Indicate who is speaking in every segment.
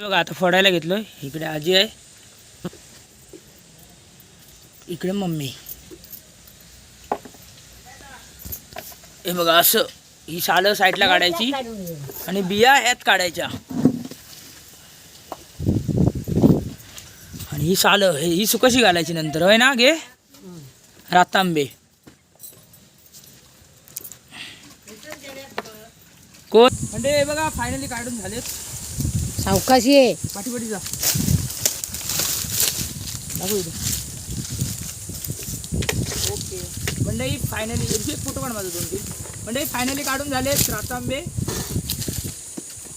Speaker 1: बघा आता फोडायला घेतलोय इकडे आजी आहे. इकडे मम्मी. हे बघा असं ही सालं साईडला काढायची आणि बिया यात काढायच्या. आणि ही सालं हे ही सुकशी घालायची नंतर. होय ना गे? रातांबे. कोण? म्हणजे बघा फायनली काढून झालेत.
Speaker 2: सावकाशी आहे.
Speaker 1: पाठी पाठी जा. दाखव इथं. ओके. मंडई फायनली एक फोटो काढ माझा दोन तीन. मंडई फायनली काढून झालेत रातांबे.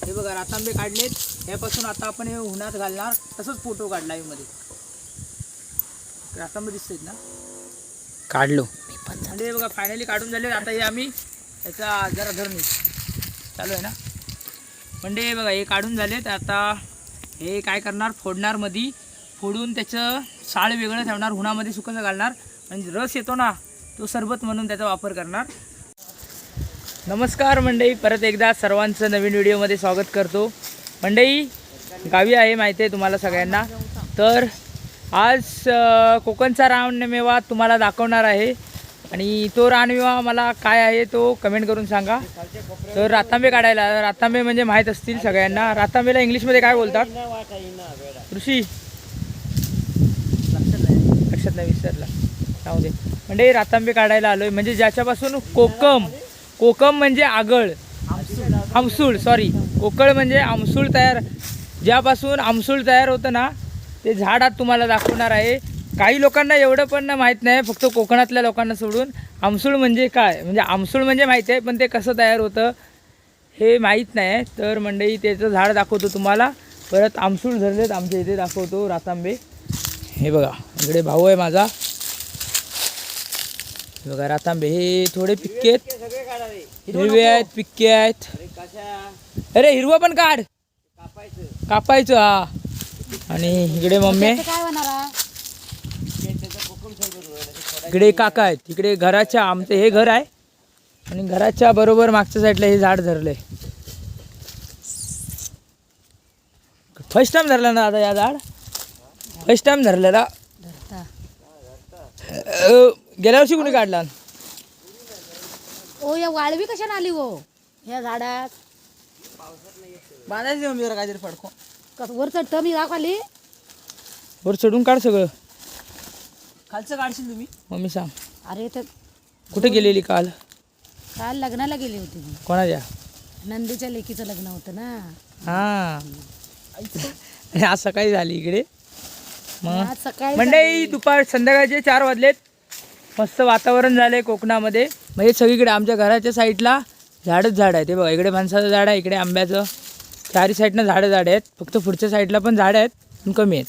Speaker 1: हे बघा रातांबे काढलेत. यापासून आता आपण हे उन्हात घालणार. तसंच फोटो काढला मध्ये रातांबे दिसतात ना? काढलो. म्हणजे बघा फायनली काढून झाले आता हे आम्ही याचा जरा धरून चालू आहे ना? म्हणजे हे बघा हे काढून झालेत. आता हे काय करणार? फोडणार मधी फोडून त्याचं साळ वेगळं ठेवणार उन्हामध्ये सुकं घालणार. म्हणजे रस येतो ना तो सरबत म्हणून त्याचा वापर करणार. नमस्कार मंडई परत एकदा सर्वांचं नवीन व्हिडिओमध्ये स्वागत करतो. मंडई गावी आहे माहिती आहे तुम्हाला सगळ्यांना. तर आज कोकणचा रानमेवा तुम्हाला दाखवणार आहे. आणि तो रानमेवा मला काय आहे तो कमेंट करून सांगा. तर रातांबे काढायला रातांबे म्हणजे माहीत असतील सगळ्यांना. रातांबेला इंग्लिशमध्ये काय बोलतात? ऋषी. लक्षात नाही विसरला. जाऊ दे. म्हणजे रातांबे काढायला आलोय. म्हणजे ज्याच्यापासून कोकम कोकम म्हणजे आगळ. आमसूळ सॉरी कोकळ म्हणजे आमसूळ तयार. ज्यापासून आमसूळ तयार होतं ना ते झाड आज तुम्हाला दाखवणार आहे. काही लोकांना एवढं पण माहीत नाही फक्त कोकणातल्या लोकांना सोडून आमसूळ म्हणजे काय? म्हणजे आमसूळ म्हणजे माहीत आहे पण ते कसं तयार होतं हे माहीत नाही. तर मंडई त्याचं झाड दाखवतो तुम्हाला. परत आमसूळ धरलेत आमच्या इथे दाखवतो रातांबे. हे बघा इकडे भाऊ आहे माझा. बघा रातांबे. हे थोडे पिक्के आहेत. हिरवे आहेत पिक्के आहेत. अरे हिरवं पण काढ. कापायचं. हा. आणि इकडे मम्मी
Speaker 2: काय आहे?
Speaker 1: इकडे काका आहेत. इकडे घराच्या आमचं हे घर आहे. आणि घराच्या बरोबर मागच्या साईडला हे झाड धरलंय. फर्स्ट टाइम धरलं ना दादा या झाड? फर्स्ट टाइम धरलेला. गेल्या वर्षी कुणी काढला?
Speaker 2: ओ या वाळवी कशाने आली हो? ह्या झाडात.
Speaker 1: बांधायची जरा काहीतरी फडको
Speaker 2: कस वर चढतं मी खाली
Speaker 1: वर चढून काढ सगळं. खालचं काढशील तुम्ही? मम्मी सांग.
Speaker 2: अरे तर
Speaker 1: कुठे गेलेली काल?
Speaker 2: काल लग्नाला गेली होती मी.
Speaker 1: कोणाच्या?
Speaker 2: नंदीच्या लेकीचं लग्न होतं ना.
Speaker 1: हां. आणि आज सकाळी झाली इकडे. मग?
Speaker 2: आज सकाळी
Speaker 1: मंडई दुपार संध्याकाळचे चार वाजलेत. मस्त वातावरण झालंय कोकणामध्ये. म्हणजे सगळीकडे आमच्या घराच्या साईडला झाडच झाड आहे ते बघा इकडे फणसाचं झाड आहे इकडे आंब्याचं. चारी साईडनं झाडं झाडं आहेत. फक्त पुढच्या साईडला पण झाडं आहेत पण कमी आहेत.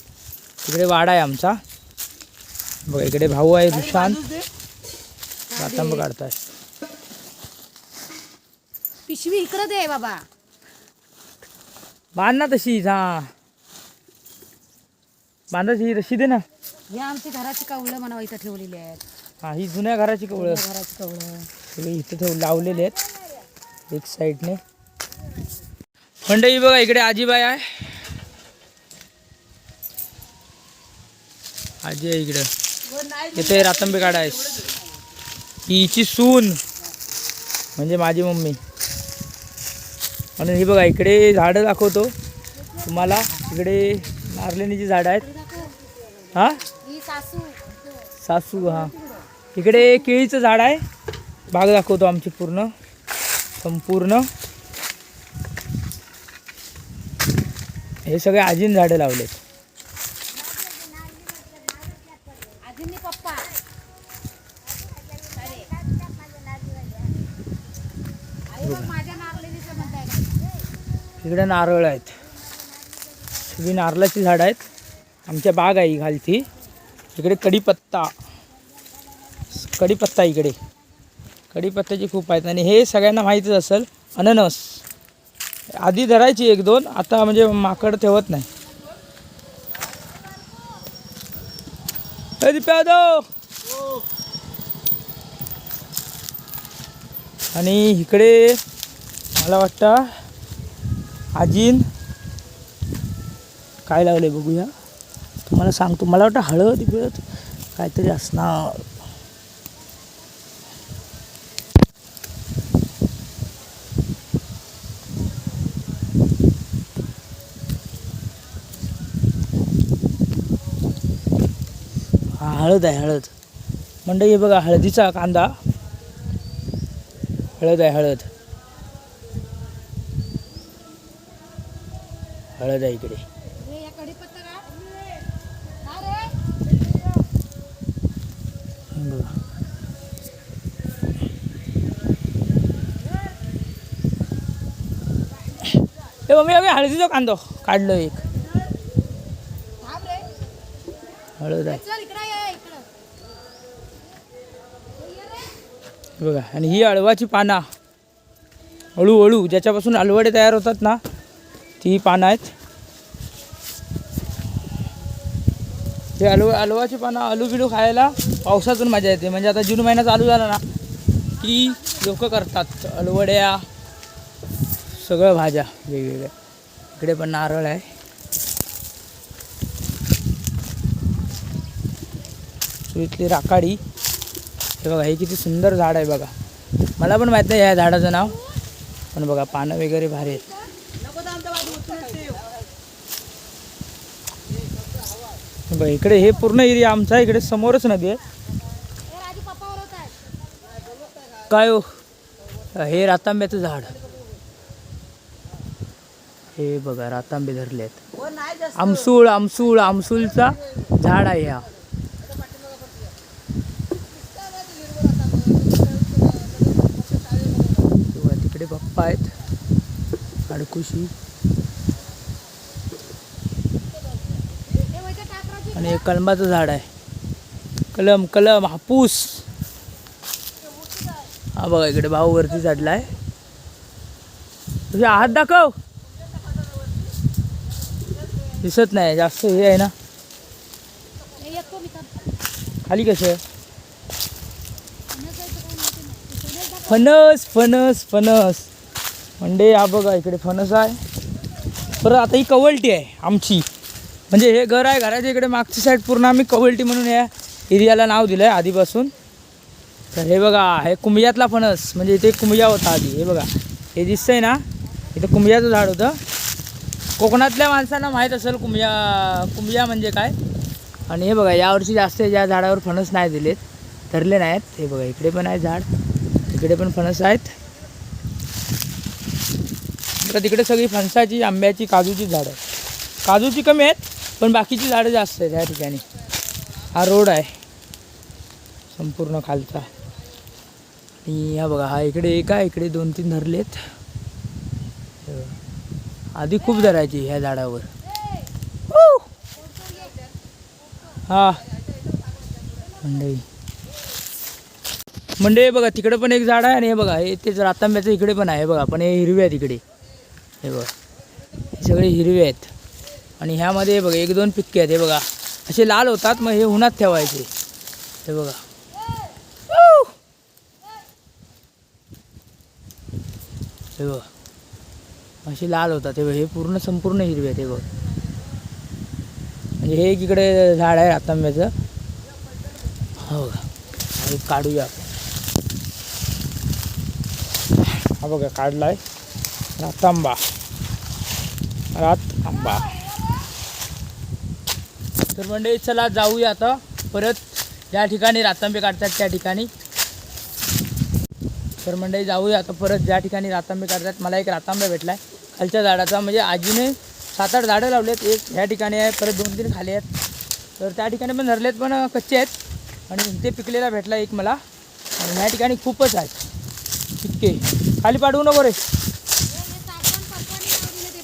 Speaker 1: इकडे वाडा आहे आमचा. बघा इकडे भाऊ आहे सुशांत रातांब काढताय.
Speaker 2: पिशवी इकडं दे बाबा.
Speaker 1: बांध ना तशीच हां बांधायची रशी दे ना.
Speaker 2: हे आमची घराची कवळं म्हणा इथं ठेवलेली आहेत.
Speaker 1: हां ही जुन्या घराची कवळं.
Speaker 2: घराची कवळं.
Speaker 1: सगळे इथे ठेव लावलेले आहेत. एक साईडने. मंडई बघा इकडे आजीबाई आहे. आजी आहे इकडं. इथे रातंबे काढायस ही हिची सून. म्हणजे माझी मम्मी. आणि हे बघा इकडे झाडं दाखवतो. तुम्हाला इकडे नारलेणीची झाडं आहेत. हां?
Speaker 2: सासू
Speaker 1: सासू हा. इकडे केळीचं झाड आहे. बाग दाखवतो आमची पूर्ण. संपूर्ण. हे सगळे आजीन झाडं लावलेत
Speaker 2: आजींनी पप्पा आई बघ माझ्या नारळीचं म्हणताय का?
Speaker 1: इकडे नारळ आहेत. सगळी नारळाची झाडं आहेत. आमच्या बाग आहे घालती इकडे कढीपत्ता. कढीपत्ता इकडे. कढीपत्त्याची खूप आहेत. आणि हे सगळ्यांना माहीतच असेल अननस. आधी धरायची एक दोन आता म्हणजे माकड ठेवत नाही. आणि इकडे मला वाटतं आजीन काय लावलं आहे बघूया. तुम्हाला सांगतो मला वाटतं हळद बिळद काहीतरी असणार. हा हळद आहे हळद. म्हणजे हे बघा हळदीचा कांदा. हळद आहे हळद. हळद आहे इकडे.
Speaker 2: हे
Speaker 1: मम्मी अगे हळदीचा कांदो. काढलो एक. हळद आहे. बघा आणि ही अळवाची पाना. हळू हळू ज्याच्यापासून अलवडे तयार होतात ना ती पानं आहेत. हे अलव अलवाची पानं आलू बिलू खायला पावसातून मजा येते. म्हणजे आता जून महिना चालू झाला ना की लोक करतात. अलवड्या सगळं भाज्या वेगवेगळ्या. इकडे पण नारळ आहे. इथली राखाडी. हे बघा हे किती सुंदर झाड आहे बघा. मला पण माहीत नाही या झाडाचं नाव. पण बघा पानं वगैरे भारी आहेत हे बघ इकडे हे पूर्ण एरिया आमचा इकडे समोरच नदी आहे. काय हो? हे रातांब्याचं झाड. हे बघा रातांबे धरले आहेत. आमसूळ आमसूळ आमसूळचा झाड आहे हा. तिकडे बाप्पा आहेत. अडकुशी आणि एक कलमाचं झाड आहे. कलम कलम हापूस. हा बघा इकडे भाऊ वरती चढला आहे तुझे हात दाखव. दिसत नाही जास्त हे आहे ना.
Speaker 2: हे
Speaker 1: खाली कसं
Speaker 2: दाखव.
Speaker 1: फणस फणस म्हणजे हा बघा इकडे फणस आहे. परत आता ही कवलटी आहे आमची. म्हणजे हे घर आहे घराच्या इकडे मागची साईड पूर्ण आम्ही कवलटी म्हणून या एरियाला नाव दिलं आहे आधीपासून. तर हे बघा हे कुंभियातला फणस म्हणजे इथे कुंभिया होता आधी हे बघा. हे दिसतंय ना इथं कुंभियाचं झाड होतं. कोकणातल्या माणसांना माहीत असेल कुंभिया कुंभिया म्हणजे काय? आणि हे बघा यावर्षी जास्त या झाडावर फणस नाही दिलेत. धरले नाहीत. हे बघा इकडे पण आहे झाड. इकडे पण फणस आहेत. तर तिकडे सगळी फणसाची आंब्याची काजूची झाडं. आहेत काजूची कमी आहेत. पण बाकीची झाडं जास्त आहेत ह्या ठिकाणी. हा रोड आहे. संपूर्ण खालचा. आणि हा बघा हा इकडे एक आहे इकडे दोन तीन धरलेत. आधी खूप धरायची ह्या झाडावर. हा. मंडई. मंडई बघा तिकडे पण एक झाड आहे आणि हे बघा हे तेच रातांब्याचं इकडे पण आहे बघा पण हे हिरवे आहेत इकडे. हे बघा. हे सगळे हिरवे आहेत. आणि ह्यामध्ये हे बघा एक दोन पिक्के आहेत हे बघा. असे लाल होतात मग हे उन्हात ठेवायचे. हे बघा. हे बघा. असे लाल होतात हे बघ हे पूर्ण संपूर्ण हिरवे आहेत हे बघ. म्हणजे हे एक इकडे झाड आहे रातांब्याचं हो बघा. हे काढूया आपण. हा बघा काढलाय. रातांबा रात आंबा तर मंडळी चला जाऊया आता परत. ज्या ठिकाणी रातांबे काढतात त्या ठिकाणी. तर मंडळी जाऊया आता परत. ज्या ठिकाणी रातांबे काढतात मला एक रातांबा आहे खालच्या झाडाचा म्हणजे आजीने सात आठ झाडं लावलेत. एक ह्या ठिकाणी आहे परत दोन तीन खाली आहेत. तर त्या ठिकाणी पण धरलेत पण कच्चे आहेत. आणि इथे पिकलेला भेटला एक मला. आणि ह्या ठिकाणी खूपच आहेत. इतके. खाली पाडवू नको रे
Speaker 2: हे साबण पप्पानी लावलेलं ते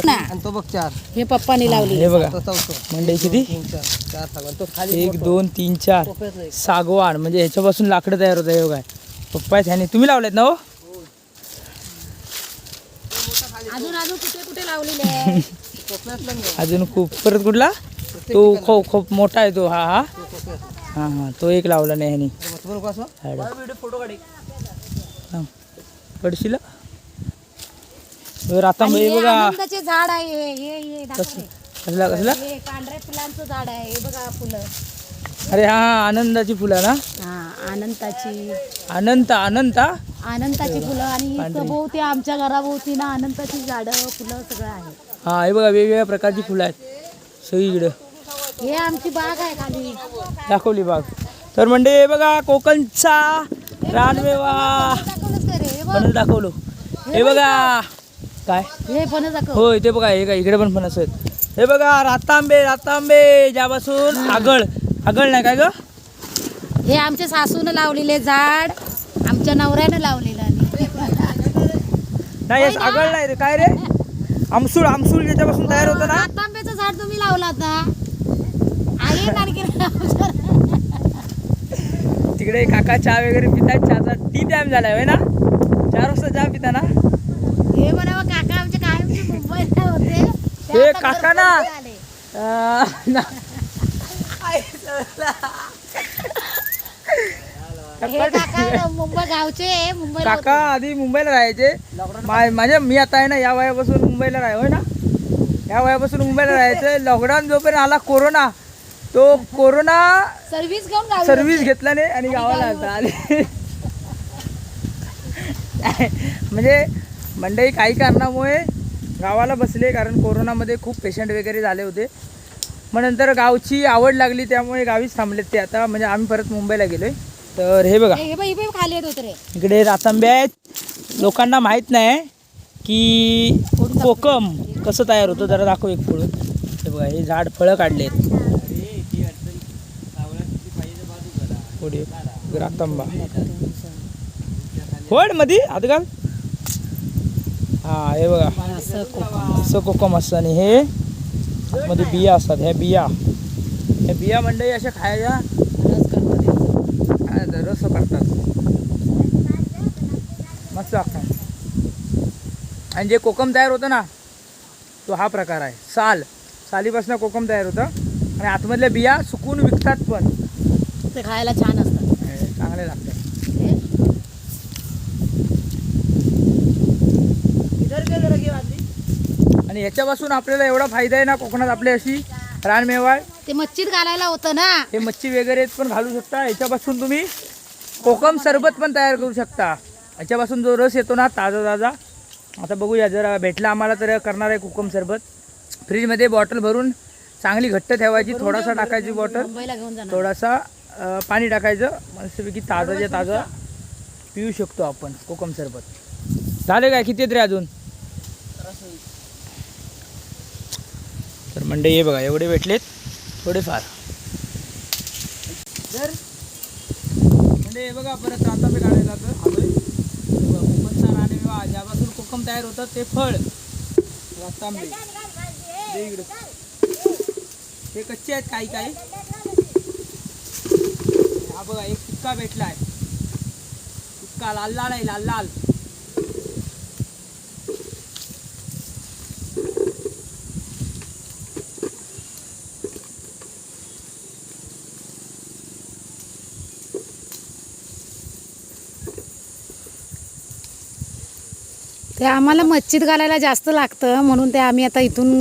Speaker 2: बघ. बघ.
Speaker 3: आणि तो बघ चार.
Speaker 2: हे पप्पानी लावली.
Speaker 1: हे बघा.
Speaker 3: तो चौथं
Speaker 1: मंडई किती?
Speaker 3: तीन चार. चार सागवान. तो खाली
Speaker 1: एक दोन तीन चार.
Speaker 3: एक.
Speaker 1: सागवान. म्हणजे ह्याच्यापासून लाकडं तयार होतं हे काय पप्पा आहेत ह्याने. तुम्ही लावलेत ना हो?
Speaker 2: अजून अजून कुठे कुठे लावलेले आहे
Speaker 3: कोपऱ्यातलं नाही.
Speaker 1: अजून खूप. परत कुठला? तो खूप खूप मोठा आहे तो. हा हा?
Speaker 3: तो.
Speaker 1: हां हां. तो एक लावला नाही ह्यानी.
Speaker 3: असं?
Speaker 1: फोटो पडशील हे. रातांबे
Speaker 2: आणि
Speaker 1: हे
Speaker 2: हे
Speaker 1: बघा.
Speaker 2: आनंदाचे झाड आहे हे हे हे दाखव
Speaker 1: कसलं?
Speaker 2: हे.
Speaker 1: कसला कसला?
Speaker 2: हे पांढऱ्या फुलांचं झाड आहे हे बघा फुलं.
Speaker 1: अरे हा हा आनंदाची फुलं ना?
Speaker 2: हा अनंताची
Speaker 1: अनंत अनंत?
Speaker 2: अनंताची फुलं आणि भोवती आमच्या घराभोवती ना अनंताची झाडं फुलं सगळं आहे.
Speaker 1: हा हे बघा वेगवेगळ्या प्रकारची फुलं आहेत. सगळीकडं.
Speaker 2: हे आमची बाग आहे खाली.
Speaker 1: दाखवली बाग. तर म्हणजे हे बघा कोकणचा रानमेवा
Speaker 2: दाखवलंच काय रे? हे बघ.
Speaker 1: दाखवलो. हे बघा काय?
Speaker 2: हे पण दाखव.
Speaker 1: होय ते बघा हे काय इकडे पण फणस आहेत. हे बघा रातांबे रातांबे ज्यापासून आगळ. आगळ नाही काय ग?
Speaker 2: हे आमच्या सासूनं लावलेले झाड आमच्या नवऱ्यानं लावलेलं
Speaker 1: नाही आगळ नाही रे काय रे? आमसूळ आमसूळ ज्याच्यापासून तयार होतं ना?
Speaker 2: तांब्याचं झाड तुम्ही लावला होता आहे नारकेल
Speaker 1: तिकडे काका चहा वगैरे पितात चहाचा टी टाइम झालाय होय ना? चार वाजता चहा पिता ना?
Speaker 2: हे म्हणावं काका आमचे कायमचे मुंबईला होते ते आता
Speaker 1: काका ना.
Speaker 2: घरपोच आले.
Speaker 1: अं, ना.
Speaker 2: हे काका मुंबई गावचे आहे, मुंबईला
Speaker 1: काका आधी मुंबईला राहायचे मा- म्हणजे मी आता आहे ना या वयापासून मुंबईला राह होय ना या वयापासून मुंबईला राहायचं लॉकडाऊन जोपर्यंत आला कोरोना तो कोरोना.
Speaker 2: सर्व्हिस घेऊन गावी
Speaker 1: सर्व्हिस घेतला नाही आणि गावाला आता आले म्हणजे मंडळी काही कारणामुळे गावाला बसले कारण कोरोनामध्ये खूप पेशंट वगैरे झाले होते. मग नंतर गावची आवड लागली त्यामुळे गावीच थांबलेत ते. आता म्हणजे आम्ही परत मुंबईला गेलोय. तर हे बघा.
Speaker 2: हे हे बघ, हे बघ खाली येत होते रे.
Speaker 1: इकडे रातांबे आहेत. लोकांना माहीत नाही की कोकम कसं तयार होतं. जरा दाखव एक पुढं. हे बघा हे झाड फळं काढले पुढे रातांबा. होड मधी हात घाल. हा हे बघा.
Speaker 2: असं कोकम.
Speaker 1: असं कोकम असतं आणि हे मध्ये बिया असतात ह्या बिया. ह्या बिया मंडळी अशा खायच्या
Speaker 2: रस
Speaker 1: करतात मस्त आणि जे कोकम तयार होतं ना तो हा प्रकार आहे. साल. सालीपासून कोकम तयार होतं. आणि आतमधल्या बिया सुकून विकतात पण.
Speaker 2: ते खायला छान असतात
Speaker 1: हे चांगले लागतात
Speaker 2: हे?
Speaker 1: आणि ह्याच्यापासून आपल्याला एवढा फायदा आहे ना कोकणात आपली अशी रानमेवाळ
Speaker 2: ते मच्छीत घालायला होतं ना.
Speaker 1: हे मच्छी वगैरे पण घालू शकता. ह्याच्यापासून तुम्ही कोकम सरबत पण तयार करू शकता. ह्याच्यापासून जो रस येतो ना ताजा ताजा. आता बघूया जर भेटला आम्हाला तर करणार आहे कोकम सरबत. फ्रीजमध्ये बॉटल भरून चांगली घट्ट ठेवायची थोडासा टाकायची बॉटल. थोडासा पाणी टाकायचं. मस्तपैकी ताजाच्या ताजा पिऊ शकतो आपण कोकम सरबत. झाले काय? किती आहेत रे अजून? तर म्हणजे हे बघा एवढे भेटलेत. थोडेफार. तर म्हणजे हे बघा परत रातांबे काढायला तर आलोय. हे बघा, विवाह ज्यापासून कोकम तयार होतात ते फळ. रातांबे ते इकडे. हे कच्चे आहेत काही काही. हा बघा एक टिक्का आहे टिक्का लाल लाल आहे लाल लाल.
Speaker 2: ते आम्हाला मच्छीत घालायला जास्त लागतं म्हणून ते आम्ही आता इथून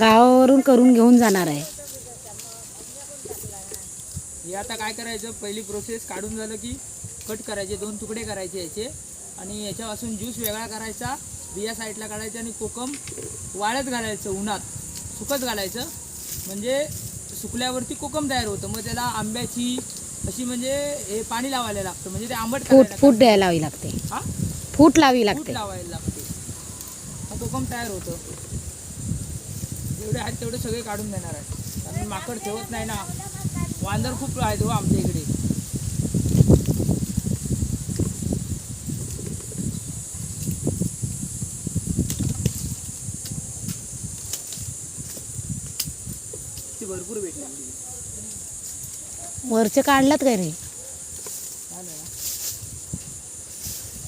Speaker 2: गावावरून करून घेऊन जाणार आहे.
Speaker 1: हे आता काय करायचं पहिली प्रोसेस काढून झालं की कट करायचे दोन तुकडे करायचे याचे. आणि याच्यापासून ज्यूस वेगळा करायचा बिया साईडला काढायचा आणि कोकम वाळत घालायचं उन्हात. सुकत घालायचं. म्हणजे सुकल्यावरती कोकम तयार होतं. मग त्याला आंब्याची अशी म्हणजे हे पाणी लावायला लागतं. म्हणजे ते आंबट
Speaker 2: फूट
Speaker 1: करायला
Speaker 2: फूट द्यायला लावी लागते.
Speaker 1: हा?
Speaker 2: फूट लावी
Speaker 1: फूट
Speaker 2: लागते.
Speaker 1: लावायला लागते. कोकम तयार होतं. जेवढे आहेत तेवढे सगळे काढून देणार आहे कारण माकड ठेवत नाही ना. वांदर खूप आहेत हो आमच्या इकडे. भरपूर भेटले
Speaker 2: वरचे काढलात काय रे?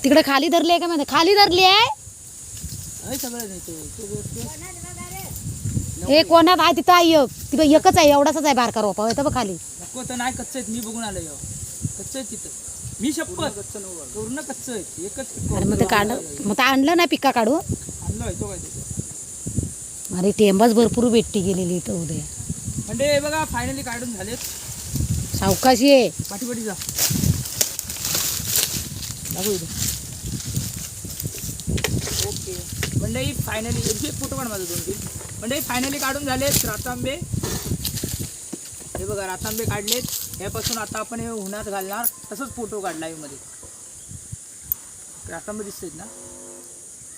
Speaker 2: तिकडे खाली धरली आहे का माहिती? खाली धरली आहे
Speaker 1: अय सगळं नेतो तो गोष्ट
Speaker 2: हे कोणात आहे तिथं आहे एक तिथं एकच आहे एवढाच आहे बारका रोपा येतं बघ खाली.
Speaker 1: नको तर नाही कच्च आहेत मी बघून आलो यो. कच्च आहेत तिथं. मी शपथ. पूर्ण कच्च आहेत एकच पिकं
Speaker 2: मग ते काढ मग ते आणलं नाही पिक्का काढू
Speaker 1: आणलं काय तिथे.
Speaker 2: अरे टेंबाच भरपूर भेट्टी गेलेली इथं उद्या.
Speaker 1: म्हणजे हे बघा फायनली काढून झालेत.
Speaker 2: सावकाशी आहे
Speaker 1: पाठी पाठी जा. दाखव इथे ओके मंडई फायनली एक फोटो काढ माझा दोन तीन मंडई फायनली काढून झालेत रातांबे. हे बघा रातांबे काढलेत. यापासून आता आपण हे उन्हात घालणार. तसंच फोटो काढला मध्ये. रातांबे दिसतेत ना?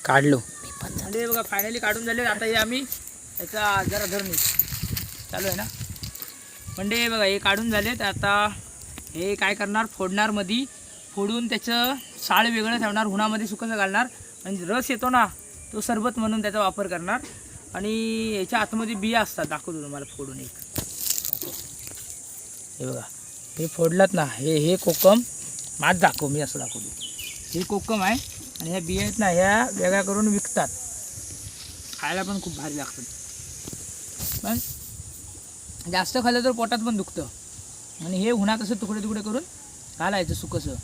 Speaker 1: काढलो. म्हणजे हे बघा फायनली काढून झाले आता हे आम्ही याचा जरा धरून चालू आहे ना? म्हणजे हे बघा हे काढून झालेत. आता हे काय करणार? फोडणार मधी. फोडून त्याचं साळ वेगळं ठेवणार. उन्हामध्ये सुकसं घालणार. म्हणजे रस येतो ना तो सरबत म्हणून त्याचा वापर करणार. आणि याच्या आतमध्ये बिया असतात दाखवतो तुम्हाला फोडून एक. हे बघा हे फोडलात ना हे हे कोकम माझ दाखव मी असं दाखवतो. हे कोकम आहे आणि ह्या बिया आहेत ना ह्या वेगळ्या करून विकतात. खायला पण खूप भारी लागतात. पण जास्त खाल्लं तर पोटात पण दुखतं. आणि हे उन्हात असं तुकडे तुकडे करून घालायचं सुकसं.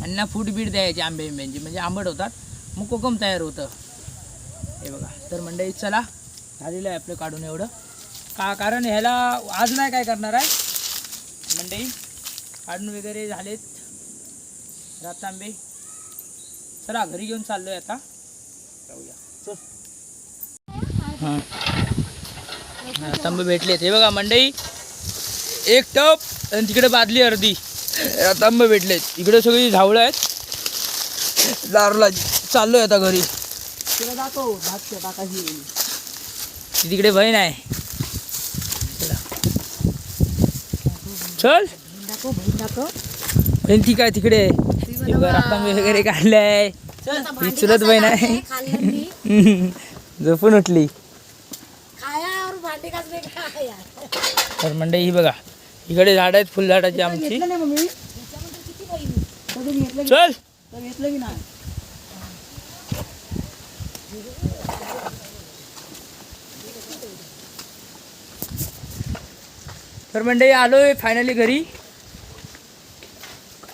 Speaker 1: आणि ना फूट बीट द्यायचे आंबे आंब्यांची म्हणजे आंबट होतात. मग कोकम तयार होतं. हे बघा. तर मंडळी चला. झालेलं आहे आपलं काढून एवढं. का? कारण ह्याला आज नाही काय करणार आहे? मंडई काढून वगैरे झालेत. रात आंबे चला घरी घेऊन चाललोय आता. जाऊया. चल. हां. भेटलेत. हे बघा मंडई एक टप आणि तिकडे बादली अर्धी. तंब भेटलेत. इकडे सगळी झावळं आहेत. दारूला चाललोय आता घरी.
Speaker 3: तिला दाखव भात टाकायची
Speaker 1: ती तिकडे बहीण आहे. चला.
Speaker 2: दाखव बहीण दाखव.
Speaker 1: बहीण ती काय तिकडे. वगैरे काढले ही चुलत बहीण आहे. झोपून उठली. तर मंडई ही बघा. इकडे झाड आहेत फुलझाडाची आमची. चल.
Speaker 3: घेतलं की नाही?
Speaker 1: तर मंडळी आलोय फायनली घरी.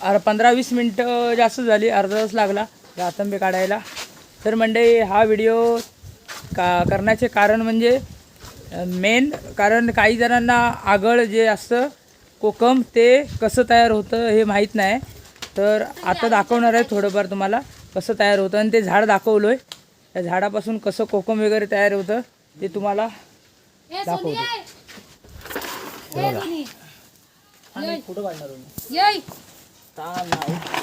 Speaker 1: अर पंधरा वीस मिनटं जास्त झाली अर्धा तास लागला रातंबे काढायला. तर मंडळी हा व्हिडिओ का करण्याचे कारण म्हणजे मेन कारण काही जणांना आगळ जे असतं कोकम ते कसं तयार होतं हे माहीत नाही. तर आता दाखवणार आहे थोडंफार तुम्हाला कसं तयार होतं. आणि ते झाड दाखवलं आहे त्या झाडापासून कसं कोकम वगैरे तयार होतं ते तुम्हाला दाखवतो. फोटो काढणार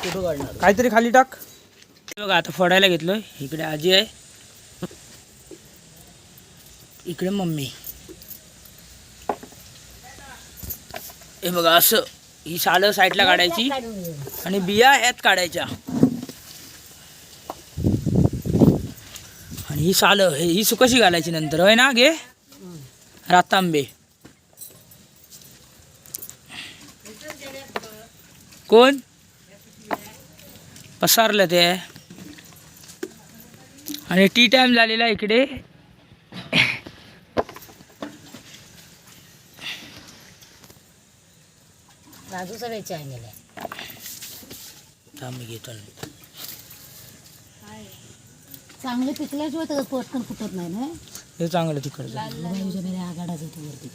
Speaker 1: फोटो काढणार काहीतरी खाली टाक. हे बघा आता फोडायला घेतलोय. इकडे आजी आहे. इकडे मम्मी. हे बघा असं ही सालं साईडला काढायची आणि बिया ह्यात काढायच्या. आणि ही सालं हे ही सुकशी घालायची नंतर. होय ना गे? रातांबे. कोण? पसारलं ते. आणि टी टाइम झालेला इकडे.
Speaker 2: राजू सगळे चाय गेले
Speaker 1: थांब घेतो
Speaker 2: चांगले पिकल्याशिवाय त्याचं पटकन फुटत नाही ना?
Speaker 1: हे चांगलं तिकडचं.
Speaker 2: बाजूच्या मेरे आगाडा जातो वरती.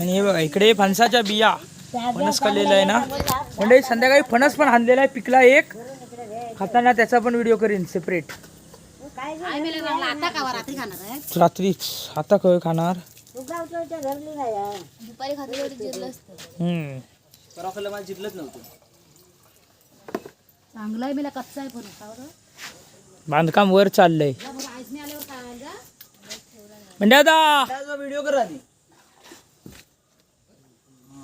Speaker 1: आणि हे बघा इकडे फणसाच्या बिया. फणस खाल्लेला आहे ना? म्हणजे संध्याकाळी फणस पण आणलेला आहे पिकला एक. खाताना त्याचा पण व्हिडिओ करीन सेपरेट
Speaker 2: रात्री
Speaker 1: आता काय खाणार.
Speaker 2: आहे
Speaker 1: बांधकाम वर चाललंय. म्हणजे आता
Speaker 3: व्हिडिओ कर आधी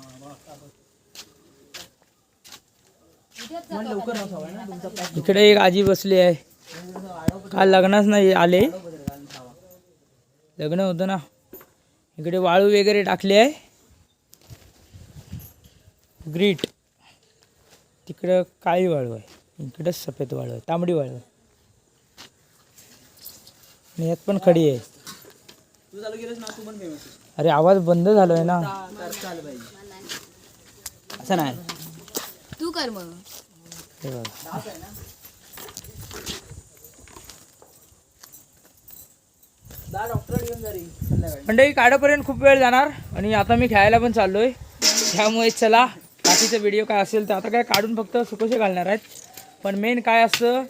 Speaker 3: मला लवकर नव्हता ना तुमचा
Speaker 1: इकडे एक आजी बसली आहे. काल लग्नाच नाही आले. लग्न होतं ना. इकडे वाळू वगैरे टाकली आहे. ग्रीट. तिकडं काळी वाळू आहे. इकडं सफेद वाळू आहे. तांबडी वाळू आहे. आणि यात पण खडी आहे.
Speaker 3: तू चालू केलंस ना तू पण फेमस
Speaker 1: अरे आवाज बंद झालोय ना.
Speaker 3: असं नाही.
Speaker 4: तू कर मग.
Speaker 1: हे बघा मंडळी काढापर्यंत खूप वेळ जाणार आणि आता मी खेळायला पण चाललोय. त्यामुळे चला बाकीचा व्हिडिओ काय असेल तर आता काय काढून फक्त सुकोशे घालणार आहेत. पण मेन काय असतं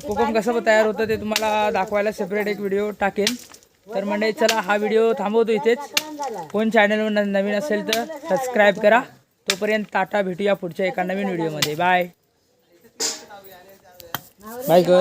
Speaker 1: कोकम कसं तयार होतं ते तुम्हाला दाखवायला सेपरेट एक व्हिडिओ टाकेन. तर मंडळी चला हा व्हिडिओ थांबवतो इथेच. कोण चॅनलवर न- नवीन असेल तर सबस्क्राईब करा. तोपर्यंत टाटा भेटूया पुढच्या एका नवीन व्हिडिओमध्ये. बाय. बाय कर